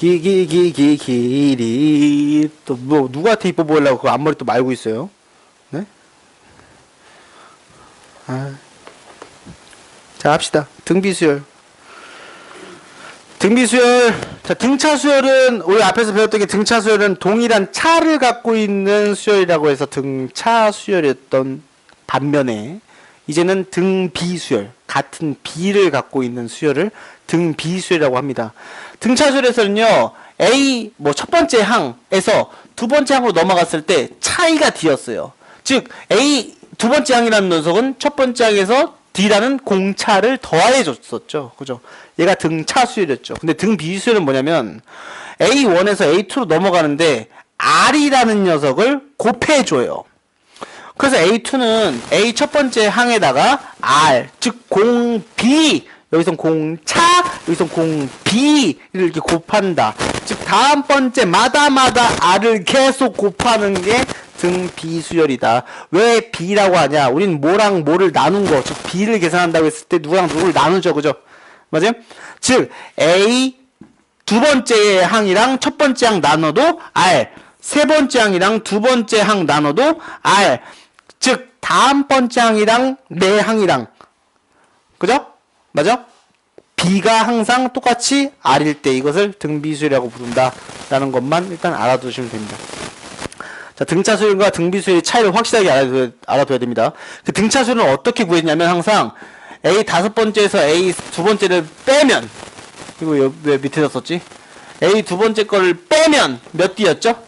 기기기기 길이 또뭐 누구한테 이뻐 보이려고 그 앞머리 또 말고 있어요? 네? 아. 자 합시다 등비수열 등비수열 자 등차 수열은 우리 앞에서 배웠던 게 등차 수열은 동일한 차를 갖고 있는 수열이라고 해서 등차 수열이었던 반면에 이제는 등비수열 같은 비를 갖고 있는 수열을 등비수열이라고 합니다. 등차 수열에서는요 A 뭐 첫 번째 항에서 두 번째 항으로 넘어갔을 때 차이가 D였어요. 즉 A 두 번째 항이라는 녀석은 첫 번째 항에서 D라는 공차를 더해 줬었죠. 그죠? 얘가 등차 수열이었죠. 근데 등 비수열은 뭐냐면 A1에서 A2로 넘어가는데 R이라는 녀석을 곱해 줘요. 그래서 A2는 A 첫 번째 항에다가 R, 즉 공비, 여기선 공차, 여기선 공비를 이렇게 곱한다. 즉 다음 번째 마다마다 R을 계속 곱하는 게 등비수열이다. 왜 B라고 하냐? 우린 뭐랑 뭐를 나눈 거, 즉 B를 계산한다고 했을 때 누구랑 누구를 나누죠, 그죠? 맞아요? 즉 A 두 번째 항이랑 첫 번째 항 나눠도 R, 세 번째 항이랑 두 번째 항 나눠도 R, 즉 다음 번째 항이랑 네 항이랑 그죠? 맞아? B가 항상 똑같이 R일 때 이것을 등비수열이라고 부른다 라는 것만 일단 알아두시면 됩니다. 자, 등차 수열과 등비 수열의 차이를 확실하게 알아둬야, 알아둬야 됩니다. 그 등차 수열은 어떻게 구했냐면 항상 A 다섯 번째에서 A 두 번째를 빼면 이거 여- 왜 밑에다 썼지? A 두 번째 거를 빼면 몇 D였죠?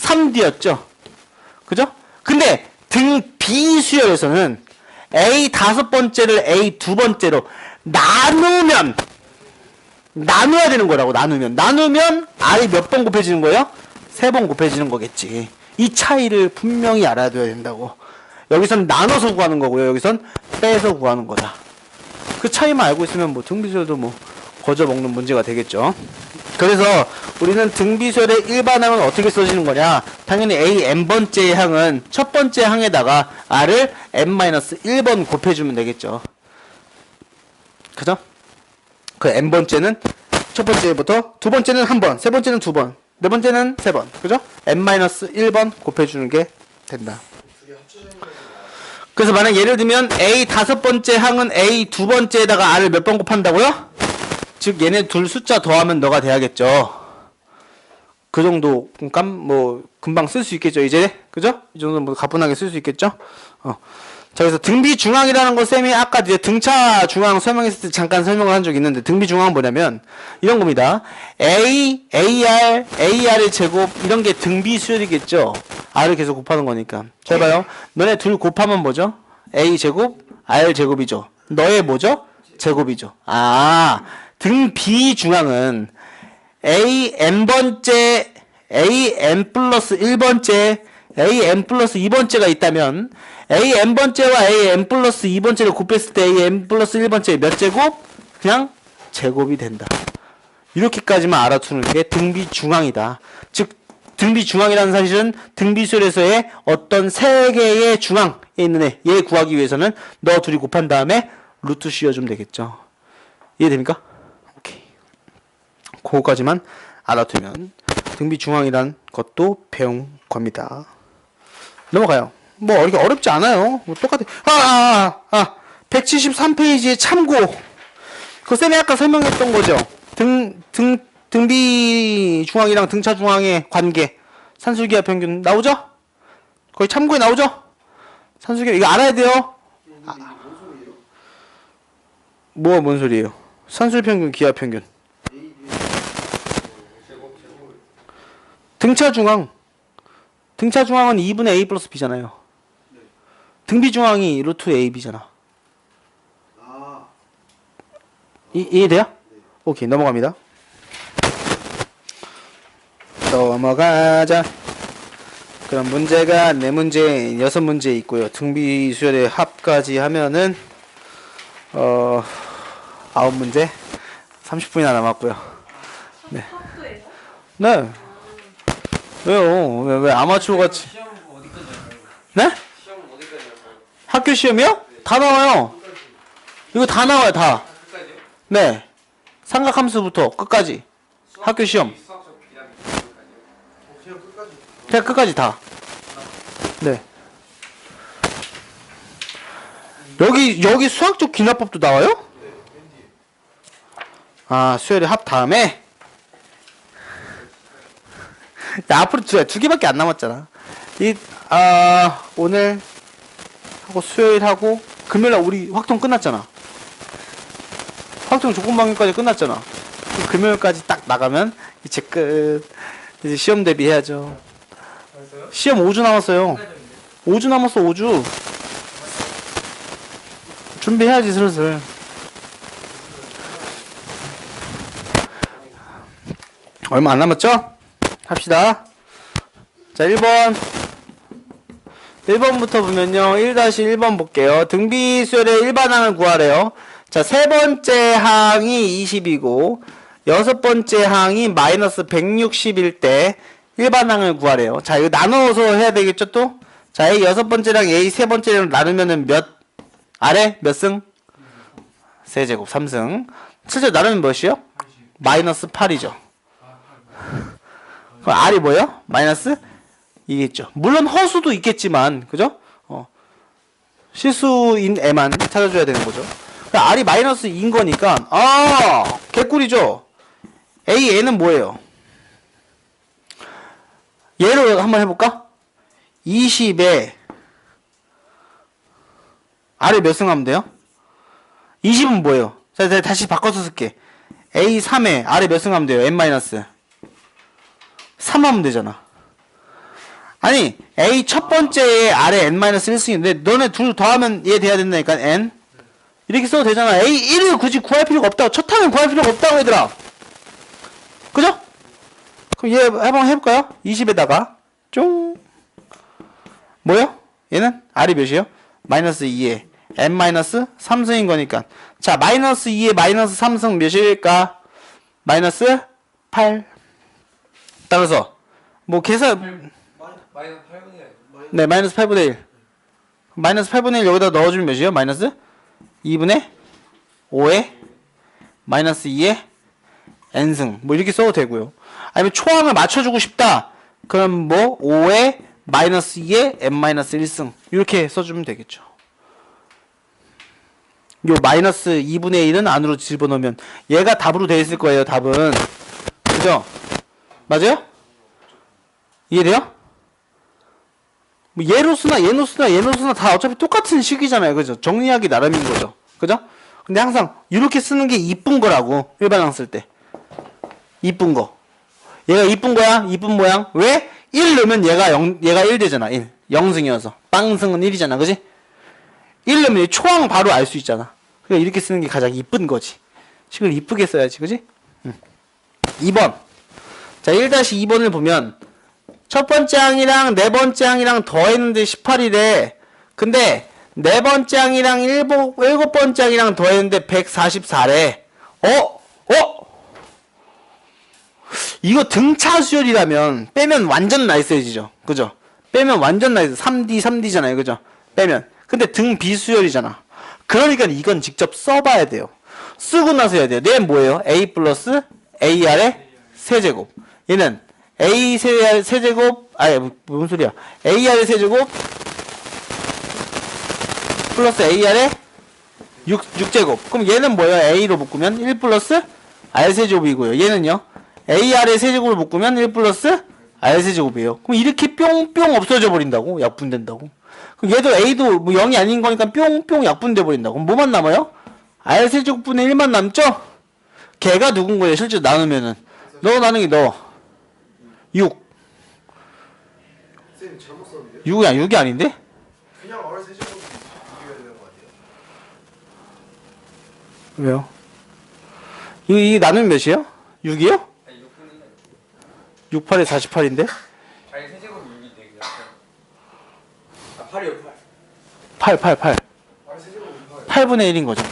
3D였죠? 그죠? 근데 등 B 수열에서는 A 다섯 번째를 A 두 번째로 나누면 나눠야 되는 거라고 나누면 나누면 R이 몇 번 곱해지는 거예요? 세 번 곱해지는 거겠지. 이 차이를 분명히 알아둬야 된다고. 여기선 나눠서 구하는 거고요. 여기선 빼서 구하는 거다. 그 차이만 알고 있으면 뭐 등비수열도 뭐 거저 먹는 문제가 되겠죠. 그래서 우리는 등비수열의 일반항은 어떻게 써지는 거냐? 당연히 A n번째 항은 첫 번째 항에다가 R을 n-1번 곱해주면 되겠죠. 그죠? 그 n번째는 첫 번째부터 두 번째는 한 번, 세 번째는 두 번, 네 번째는 세 번. 그죠? n-1번 곱해주는 게 된다. 그래서 만약 예를 들면 A 다섯 번째 항은 A 두 번째에다가 R을 몇 번 곱한다고요? 즉 얘네 둘 숫자 더하면 너가 돼야겠죠. 그 정도 깜 뭐 금방 쓸 수 있겠죠 이제 그죠? 이 정도 뭐 가뿐하게 쓸 수 있겠죠. 어. 자 그래서 등비 중앙이라는 거 쌤이 아까 이제 등차 중앙 설명했을 때 잠깐 설명을 한 적이 있는데 등비 중앙은 뭐냐면 이런 겁니다. A, AR, AR의 제곱 이런 게 등비 수열이겠죠. R을 계속 곱하는 거니까. 잘 봐요. 너네 둘 곱하면 뭐죠? A 제곱, R 제곱이죠. 너의 뭐죠? 제곱이죠. 아, 등비 중앙은 A n번째, A n 플러스 1번째, A n 플러스 2번째가 있다면 A n번째와 A n 플러스 2번째를 곱했을 때 A n 플러스 1번째 몇 제곱? 그냥 제곱이 된다. 이렇게까지만 알아두는 게 등비 중앙이다. 즉 등비 중앙이라는 사실은 등비술에서의 어떤 세 개의 중앙에 있는 애, 얘 구하기 위해서는 너 둘이 곱한 다음에 루트 씌워주면 되겠죠. 이해됩니까? 그거까지만 알아두면 등비 중앙이란 것도 배운 겁니다. 넘어가요. 뭐 이렇게 어렵지 않아요. 뭐 똑같아. 아, 아, 아, 아. 173페이지에 참고. 그 쌤이 아까 설명했던 거죠. 등, 등, 등비 중앙이랑 등차 중앙의 관계. 산술기압 평균 나오죠? 거의 참고에 나오죠? 산술기압 이거 알아야 돼요. 뭐, 뭔 소리예요? 산술 평균, 기압 평균. 등차 중앙. 등차 중앙은 2분의 A 플러스 B잖아요. 등비 중앙이 루트 AB잖아. 이, 이해돼요? 오케이, 넘어갑니다. 넘어가자. 그럼 문제가 네 문제, 여섯 문제 있고요. 등비 수열의 합까지 하면은 어 아홉 문제, 30분이나 남았고요. 네. 네. 왜요? 왜, 왜 아마추어 같이? 네? 학교 시험이요? 다 나와요. 이거 다 나와요, 다. 네. 삼각함수부터 끝까지. 학교 시험. 그냥 끝까지. 다. 네. 여기 여기 수학적 기납법도 나와요? 아 수열이 합 다음에. 야, 앞으로 두, 두 개밖에 안 남았잖아. 이, 아, 오늘 하고 수요일 하고 금요일 날 우리 확통 끝났잖아. 확통 조건방위까지 끝났잖아. 금요일까지 딱 나가면 이제 끝. 이제 시험 대비해야죠. 시험 5주 남았어요. 끝나졌는데. 5주 남았어, 5주. 준비해야지, 슬슬. 얼마 안 남았죠? 합시다. 자, 1번. 1번부터 보면요. 1-1번 볼게요. 등비 수열의 일반항을 구하래요. 자, 세 번째 항이 20이고, 여섯 번째 항이 마이너스 160일 때 일반항을 구하래요. 자, 이거 나눠서 해야 되겠죠, 또? 자, A 여섯 번째랑 A 세 번째랑 나누면은 몇, 아래? 몇 승? 세제곱 3승. 실제 나누면 몇이요? 마이너스 8이죠. R이 뭐예요? 마이너스 2겠죠. 물론 허수도 있겠지만, 그죠? 어. 실수인 애만 찾아줘야 되는 거죠. 그럼 R이 마이너스 2인 거니까, 아! 개꿀이죠? A, N은 뭐예요? 얘로 한번 해볼까? 20에 R에 몇승 하면 돼요? 20은 뭐예요? 자, 자, 다시 바꿔서 쓸게. A 3에 R에 몇승 하면 돼요? N 마이너스. 3 하면 되잖아. 아니, A 첫 번째에 R에 N 마이너스 1승인데, 너네 둘 더하면 얘 돼야 된다니까, N. 이렇게 써도 되잖아. A 1을 굳이 구할 필요가 없다고. 첫 항은 구할 필요가 없다고, 얘들아. 그죠? 그럼 얘 한번 해볼까요? 20에다가, 쫑. 뭐요? 얘는 R이 몇이에요? 마이너스 2에 n 마이너스 3승인 거니까 자 마이너스 2에 마이너스 3승 몇일까? 마이너스 8 따라서 뭐 계산 마이너스 8분의 1. 네 마이너스 8분의 1 마이너스 8분의 1 여기다 넣어주면 몇이에요? 마이너스? 2분의 5에 마이너스 2에 n승. 뭐 이렇게 써도 되고요. 아니면 초항을 맞춰주고 싶다. 그럼 뭐 5에 마이너스 2에 n 마이너스 1승. 이렇게 써주면 되겠죠. 요 마이너스 2분의 1은 안으로 집어넣으면 얘가 답으로 돼 있을 거예요 답은. 그죠? 맞아요? 이해돼요? 뭐 예로스나 예노스나 예노스나 다 어차피 똑같은 식이잖아요. 그죠? 정리하기 나름인 거죠. 그죠? 근데 항상 이렇게 쓰는 게 이쁜 거라고. 일반항 쓸 때. 이쁜 거. 얘가 이쁜 거야? 이쁜 모양. 왜? 1 넣으면 얘가 0, 얘가 1 되잖아. 1. 0승이어서. 빵승은 1이잖아. 그지? 1 넣으면 얘 초항 바로 알 수 있잖아. 그러니까 이렇게 쓰는 게 가장 이쁜 거지. 식을 이쁘게 써야지. 그지? 응. 2번. 자, 1-2번을 보면 첫 번째 항이랑 네 번째 항이랑 더했는데 18이래. 근데 네 번째 항이랑 일곱, 일곱 번째 항이랑 더했는데 144래. 어? 어? 이거 등차 수열이라면 빼면 완전 나이스해지죠. 그죠? 빼면 완전 나이스. 3D, 3D잖아요. 그죠? 빼면. 근데 등 비수열이잖아. 그러니까 이건 직접 써봐야 돼요. 쓰고 나서 해야 돼요. 얘는 뭐예요? A 플러스 AR의 세제곱. 얘는 A 세, 세제곱, 아니, 뭐- 무슨 소리야. AR의 세제곱, 플러스 AR의 6, 6제곱. 그럼 얘는 뭐예요? A로 묶으면 1 플러스 R 세제곱이고요. 얘는요? AR의 세제곱을 묶으면 1 플러스 R 세제곱이에요. 그럼 이렇게 뿅뿅 없어져 버린다고? 약분된다고? 그럼 얘도 A도 뭐 0이 아닌 거니까 뿅뿅 약분돼 버린다고. 그럼 뭐만 남아요? R 세제곱분의 1만 남죠? 걔가 누군 거예요? 실제 나누면은. 너 나누기 너. 6. 쌤 잘못 썼는데요? 6이 아니 6이 아닌데? 그냥 R 세제곱 이겨야 되는 거 아니에요? 왜요? 이거 이게 나누면 몇이에요? 6이요? 아니 6분의 1. 6, 8에 48인데? 아니 세제곱 6인데 그냥. 아 8이요 8. 8, 8, 8. R 세제곱 8. 8분의 1인 거죠.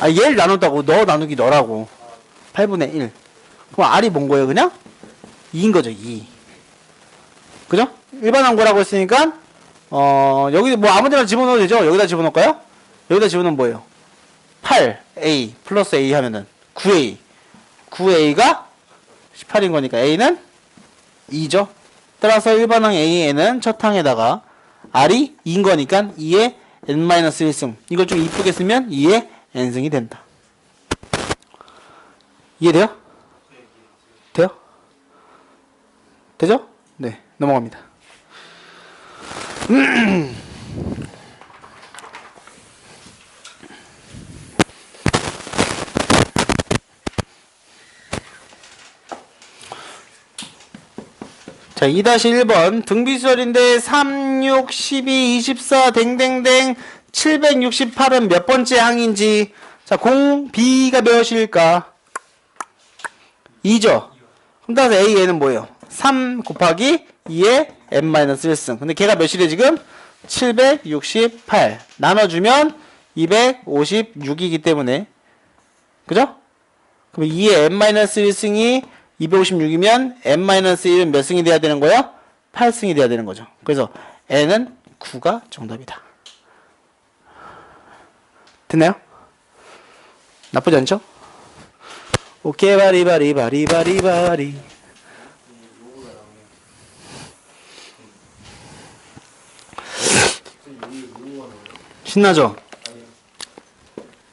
아, 얘를 나눈다고. 너 나누기 너라고. 8분의 1. 그럼 R이 뭔 거예요, 그냥? 2인 거죠, 2. 그죠? 일반한 거라고 했으니까, 어, 여기 뭐 아무 데나 집어넣어도 되죠? 여기다 집어넣을까요? 여기다 집어넣으면 뭐예요? 8A 플러스 A 하면은 9A. 9a가 18인 거니까 a는 2죠. 따라서 1반항 a에는 첫 항에다가 r이 2인 거니까 2의 n-1승. 이걸 좀 이쁘게 쓰면 2의 n승이 된다. 이해돼요? 돼요? 되죠? 네, 넘어갑니다. 자, 2-1번 등비수열인데 3, 6, 12, 24 댕댕댕 768은 몇 번째 항인지 자, 공 B가 몇일까? 2죠. 그럼 따라서 A에는 뭐예요? 3 곱하기 2의 n-1승. 근데 걔가 몇이래 지금? 768. 나눠주면 256이기 때문에 그죠? 그럼 2의 n-1승이 256이면 n-1은 몇 승이 돼야 되는 거예요? 8승이 돼야 되는 거죠. 그래서 n은 9가 정답이다. 됐나요? 나쁘지 않죠? 오케이 바리바리 바리바리바리 신나죠?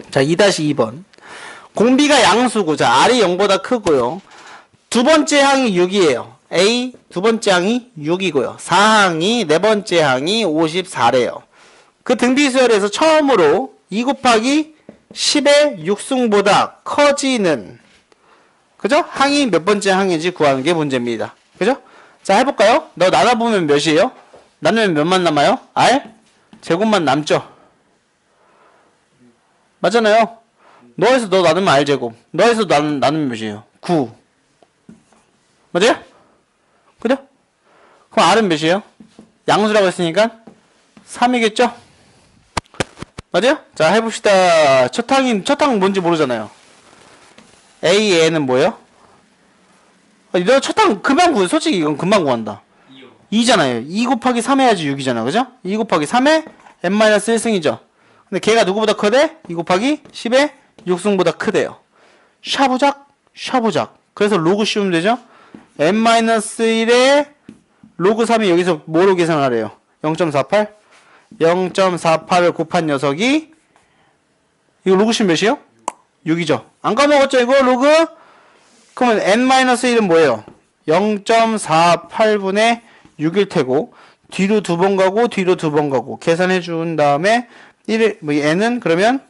자 2-2번 공비가 양수고 자 R이 0보다 크고요 두 번째 항이 6이에요 A 두 번째 항이 6이고요 4항이 네 번째 항이 54래요 그 등비수열에서 처음으로 2 곱하기 10의 6승보다 커지는 그죠? 항이 몇 번째 항인지 구하는 게 문제입니다. 그죠? 자, 해볼까요? 너 나눠보면 몇이에요? 나누면 몇만 남아요? R? 제곱만 남죠? 맞잖아요? 너에서 너 나누면 R 제곱. 너에서 나누, 나누면 몇이에요? 9. 맞아요? 그죠? 그럼 R은 몇이에요? 양수라고 했으니까 3이겠죠? 맞아요? 자, 해봅시다. 첫 항이, 첫항 뭔지 모르잖아요. A에는 뭐예요? 아, 너 첫항 금방 구해. 솔직히 이건 금방 구한다. 2요 2잖아요. 2 곱하기 3 해야지 6이잖아. 그죠? 2 곱하기 3에 n-1승이죠. 근데 걔가 누구보다 크대? 2 곱하기 10에 6승보다 크대요. 샤부작, 샤부작. 그래서 로그 씌우면 되죠? n-1에 로그 3이 여기서 뭐로 계산하래요? 0.48? 0.48을 곱한 녀석이 이거 로그 씌우면 몇이에요? 6이죠. 안 까먹었죠, 이거 로그? 그러면 n-1은 뭐예요? 0.48분의 6일 테고 뒤로 두 번 가고 뒤로 두 번 가고 계산해 준 다음에 1, 뭐 n은 그러면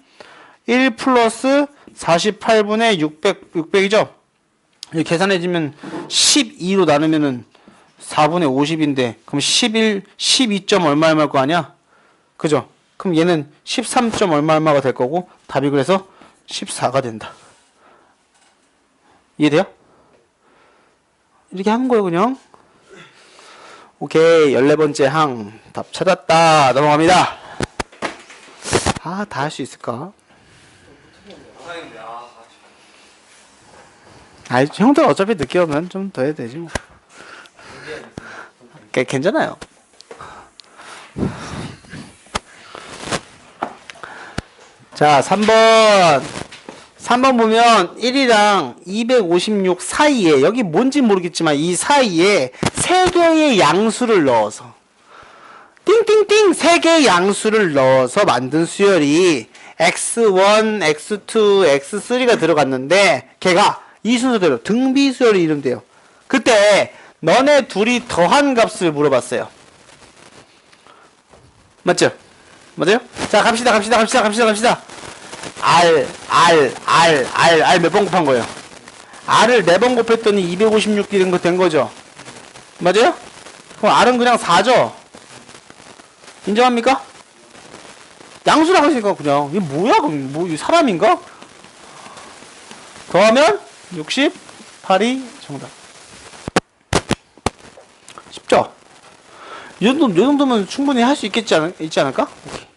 1 플러스 48분의 600, 600이죠? 이렇게 계산해 주면 12로 나누면은 4분의 50인데 그럼 11, 12점 얼마 얼마일 거 아니야? 그죠? 그럼 얘는 13점 얼마 얼마가 될 거고 답이 그래서 14가 된다. 이해돼요? 이렇게 하는 거예요, 그냥. 오케이, 14번째 항. 답 찾았다. 넘어갑니다. 아, 다 할 수 있을까? 아 아, 형들 어차피 늦게 오면 좀 더 해야 되지, 뭐. 꽤 괜찮아요. 자, 3번. 3번 보면 1이랑 256 사이에 여기 뭔지 모르겠지만 이 사이에 세 개의 양수를 넣어서 띵띵띵 세 개의 양수를 넣어서 만든 수열이 x1, x2, x3가 들어갔는데 걔가 이 순서대로 등비 수열이 이름돼요. 그때 너네 둘이 더한 값을 물어봤어요. 맞죠? 맞아요? 자 갑시다 갑시다 갑시다 갑시다 갑시다. R, R, R, R, R 몇 번 곱한 거예요? R을 4번 곱했더니 256이 된 거죠? 맞아요? 그럼 R은 그냥 4죠? 인정합니까? 양수라고 했으니까 그냥 이게 뭐야 그럼 뭐 사람인가? 더하면 68이 정답 쉽죠? 이 정도, 이 정도면 충분히 할 수 있겠지 않, 있지 않을까? 오케이.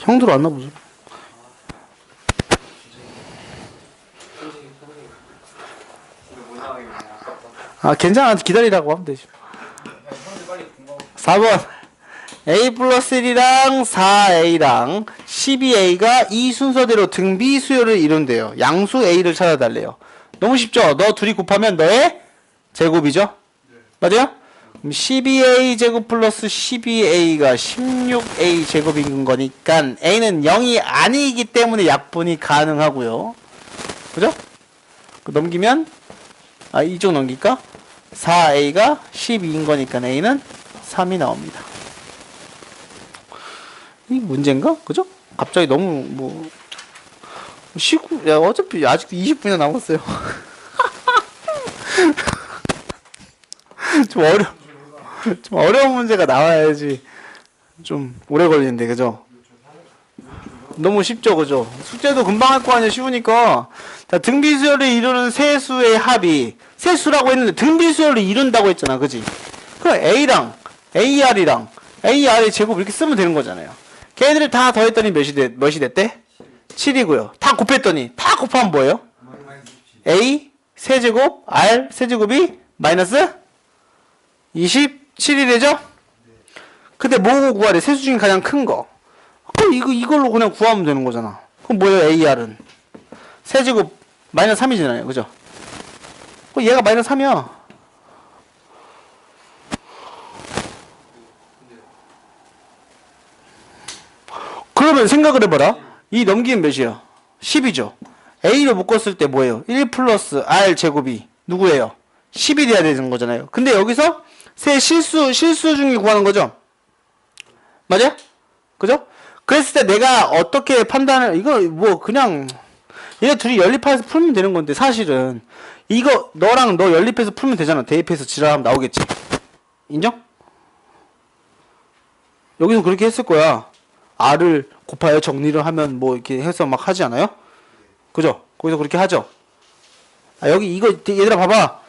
형들 왔나 보죠. 이거 못 나가겠네 아, 괜찮아. 기다리라고 하면 공부하고 4번. a 플러스 1이랑 4a랑 12a가 이 순서대로 등비 수열을 이룬대요. 양수 a를 찾아달래요. 너무 쉽죠? 너 둘이 곱하면 너의 제곱이죠? 맞아요? 그럼 12a 제곱 플러스 12a가 16a 제곱인 거니까 a는 0이 아니기 때문에 약분이 가능하고요. 그죠? 그 넘기면 아 이쪽 넘길까? 4a가 12인 거니까 a는 3이 나옵니다. 이 문제인가? 그죠? 갑자기 너무 뭐 19, 야 어차피 아직도 20분이나 남았어요. 좀 어려 좀 어려운 문제가 나와야지 좀 오래 걸리는데 그죠? 너무 쉽죠 그죠? 숙제도 금방 할 거 아니야 쉬우니까 자 등비수열을 이루는 세수의 합이 세수라고 했는데 등비수열을 이룬다고 했잖아 그지? 그럼 A랑 AR이랑 AR의 제곱 이렇게 쓰면 되는 거잖아요 걔네들을 다 더했더니 몇이, 됐, 몇이 됐대? 7이고요 다 곱했더니 다 곱하면 뭐예요? A 세제곱 R 세제곱이 마이너스 27이 되죠? 근데 뭐고 구하래? 세수 중에 가장 큰 거. 그럼 이거 이걸로 그냥 구하면 되는 거잖아. 그럼 뭐예요? AR은 세제곱 마이너스 3이잖아요. 그죠? 그럼 얘가 마이너스 3이야. 그러면 생각을 해봐라. 이 넘기면 몇이야? 10이죠. A로 묶었을 때 뭐예요? 1 플러스 R 제곱이 누구예요? 10이 돼야 되는 거잖아요. 근데 여기서 세 실수, 실수 중에 구하는 거죠? 맞아요? 그죠? 그랬을 때 내가 어떻게 판단을, 이거 뭐 그냥, 얘네 둘이 연립해서 풀면 되는 건데, 사실은. 이거, 너랑 너 연립해서 풀면 되잖아. 대입해서 지랄하면 나오겠지. 인정? 여기서 그렇게 했을 거야. R을 곱하여 정리를 하면 뭐 이렇게 해서 막 하지 않아요? 그죠? 거기서 그렇게 하죠? 아, 여기 이거, 얘들아 봐봐.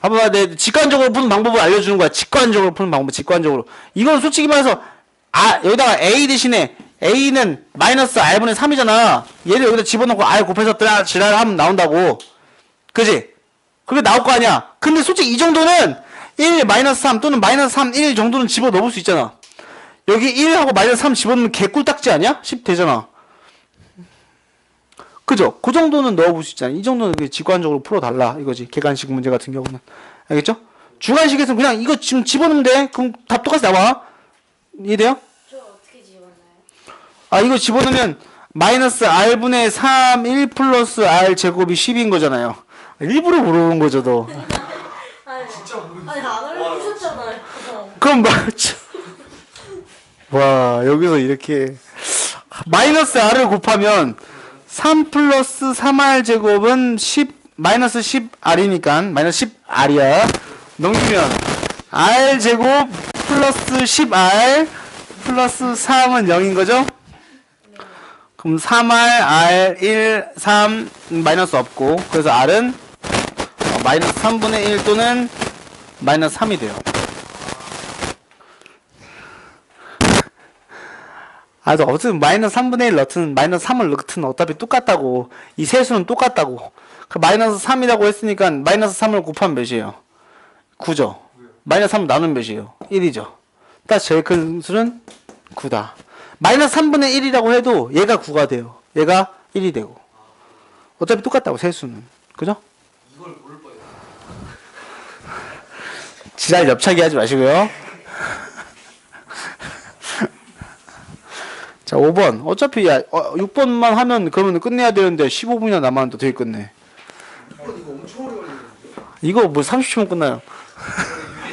봐봐, 내 직관적으로 푸는 방법을 알려주는 거야. 직관적으로 푸는 방법, 직관적으로. 이건 솔직히 말해서, 아, 여기다가 A 대신에 A는 마이너스 R분의 3이잖아. 얘를 여기다 집어넣고 R 곱해서 뜨라, 지랄 하면 나온다고. 그지? 그게 나올 거 아니야. 근데 솔직히 이 정도는 1, 마이너스 3 또는 마이너스 3, 1 정도는 집어 넣을 수 있잖아. 여기 1하고 마이너스 3 집어넣으면 개꿀딱지 아니야? 10 되잖아. 그죠? 그 정도는 넣어볼 수 있잖아. 이 정도는 직관적으로 풀어달라. 이거지. 객관식 문제 같은 경우는. 알겠죠? 주관식에서는 그냥 이거 지금 집어넣으면 돼. 그럼 답 똑같이 나와. 이해돼요? 저 어떻게 집었나요? 아, 이거 집어넣으면 마이너스 r분의 3, 1 플러스 r 제곱이 10인 거잖아요. 일부러 물어본 거죠, 너. 아니, 진짜 모르겠어요. 아니, 안 알려주셨잖아요. 그럼 맞죠. 와, 여기서 이렇게. 마이너스 r을 곱하면 3 플러스 3r 제곱은 10, 마이너스 10r이니까, 마이너스 10r이야. 넘기면, r 제곱 플러스 10r 플러스 3은 0인 거죠? 그럼 3r, r, 1, 3, 마이너스 없고, 그래서 r은 어, 마이너스 3분의 1 또는 마이너스 3이 돼요. 아, 저 어쨌든 마이너스 3분의 1 넣든 마이너스 3을 넣든 어차피 똑같다고. 이 세수는 똑같다고. 그 마이너스 3이라고 했으니까 마이너스 3을 곱하면 몇이에요? 9죠. 마이너스 3을 나누면 몇이에요? 1이죠. 따라서 제일 큰 수는 9다. 마이너스 3분의 1이라고 해도 얘가 9가 돼요. 얘가 1이 되고. 어차피 똑같다고, 세수는. 그죠? 이걸 모를 뻔했어. 지랄 옆차기 하지 마시고요. 자, 5번. 어차피 야, 어, 6번만 하면 그러면 끝내야 되는데 15분이나 남았는데 어떻게 끝내? 이거 뭐 30초면 끝나요.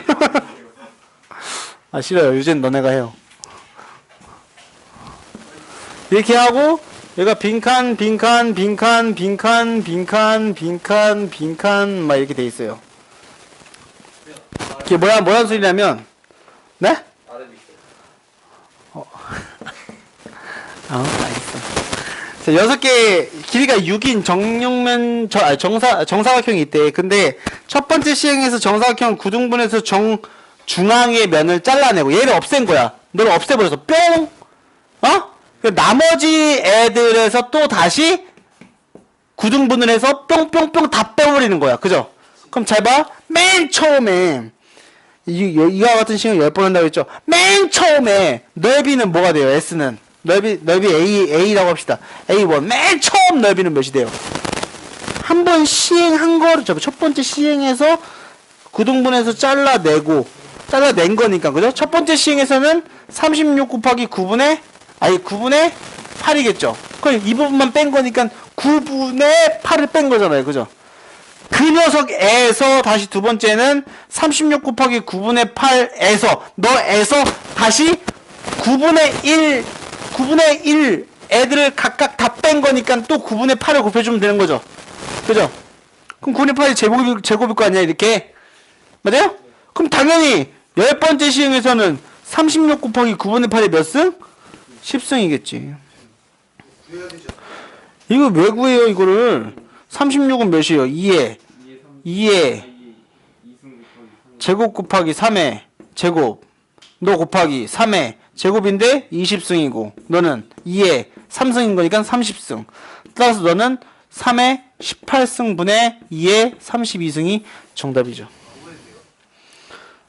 아, 싫어요. 유젠 너네가 해요. 이렇게 하고 얘가 빈칸, 빈칸, 빈칸, 빈칸, 빈칸, 빈칸, 빈칸 막 이렇게 돼 있어요. 이게 뭐야, 뭐란 소리냐면 네? 있어요. 어, 알겠어. 자, 여섯 개 길이가 6인 정육면 저, 아니, 정사 정사각형이 있대. 근데 첫 번째 시행에서 정사각형 구등분해서 정 중앙의 면을 잘라내고 얘를 없앤 거야. 너를 없애버려서 뿅. 어? 그 나머지 애들에서 또 다시 구등분을 해서 뿅뿅뿅 다 빼버리는 거야. 그죠? 그럼 잘 봐. 맨 처음에 이, 이- 이와 같은 시행을 10번 한다고 했죠. 맨 처음에 넓이는 뭐가 돼요? S는 넓이 넓이 A A라고 합시다. A1 맨 처음 넓이는 몇이 돼요? 한 번 시행한 거를 저첫 번째 시행해서 구등분해서 잘라내고 잘라낸 거니까 그죠? 첫 번째 시행에서는 36 곱하기 9분의 아니 9분의 8이겠죠. 그럼 이 부분만 뺀 거니까 9분의 8을 뺀 거잖아요. 그죠? 그 녀석에서 다시 두 번째는 36 곱하기 9분의 8에서 너에서 다시 9분의 1 9분의 1 애들을 각각 다 뺀 거니까 또 9분의 8을 곱해주면 되는 거죠. 그죠? 그럼 9분의 8이 제곱일, 제곱일 거 아니야 이렇게 맞아요? 그럼 당연히 열 번째 시행에서는 36 곱하기 9분의 8이 몇 승? 10승이겠지. 구해야 되죠. 이거 왜 구해요 이거를? 36은 몇이에요? 2에. 2에. 제곱 곱하기 3의 제곱. 너 곱하기 3의 제곱인데 20승이고 너는 2에 3승인 거니까 30승. 따라서 너는 3의 18승분의 2의 32승이 정답이죠.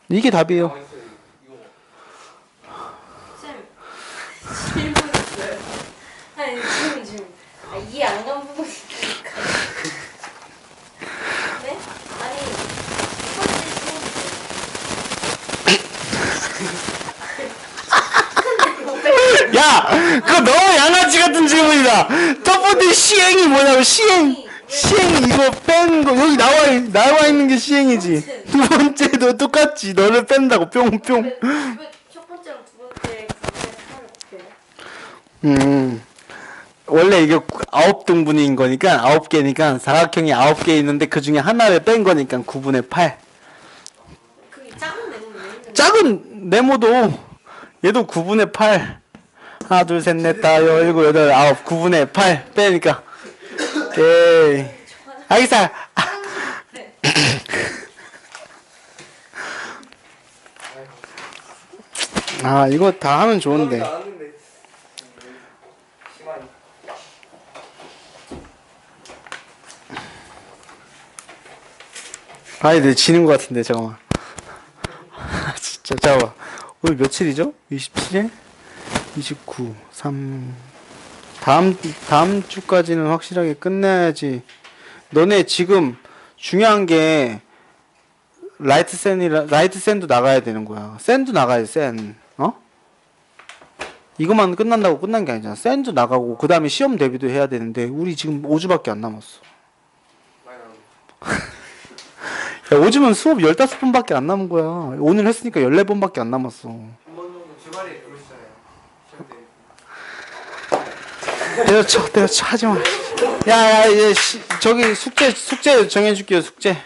이게 답이에요 쌤 질문 있어요. 아니 질문 질문. 아, 이해 안 간 부분이 있으니까. 네? 아니 첫 번째 시험 야 그거 너무 양아치 같은 질문이다. 첫 번째 시행이 뭐냐고 시행. 시행 이거 뺀 거 여기 나와 나와 있는 게 시행이지. 두 번째도 똑같지. 너를 뺀다고 뿅뿅. 왜첫 번째랑 두 번째 곱해요? 음 원래 이게 구- 아홉 등분인 거니까 아홉 개니까 사각형이 아홉 개 있는데 그 중에 하나를 뺀 거니까 9분의 8 그게 작은 있는 작은 네모도 얘도 9분의 8 하나 둘 셋 넷다여 일곱 여덟 아홉 9분의 8 빼니까 오케이 알겠어 네. 아 이거 다 하면 좋은데. 아니 내 지는 것 같은데 잠깐만 진짜 잠깐만 오늘 며칠이죠? 27일? 29 3 다음 다음 주까지는 확실하게 끝내야지 너네 지금 중요한 게 라이트 샌이라 라이트 샌도 나가야 되는 거야 샌도 나가야 샌 어? 이것만 끝난다고 끝난 게 아니잖아 샌도 나가고 그 다음에 시험 대비도 해야 되는데 우리 지금 5주밖에 안 남았어. 야, 요즘은 수업 15번밖에 안 남은 거야. 오늘 했으니까 14번밖에 안 남았어. 한 번 정도 주말에 들어오시잖아요. 시험 때. 때려쳐, 때려쳐, 하지 마. 야, 야, 얘, 시, 저기 숙제, 숙제 정해줄게요, 숙제.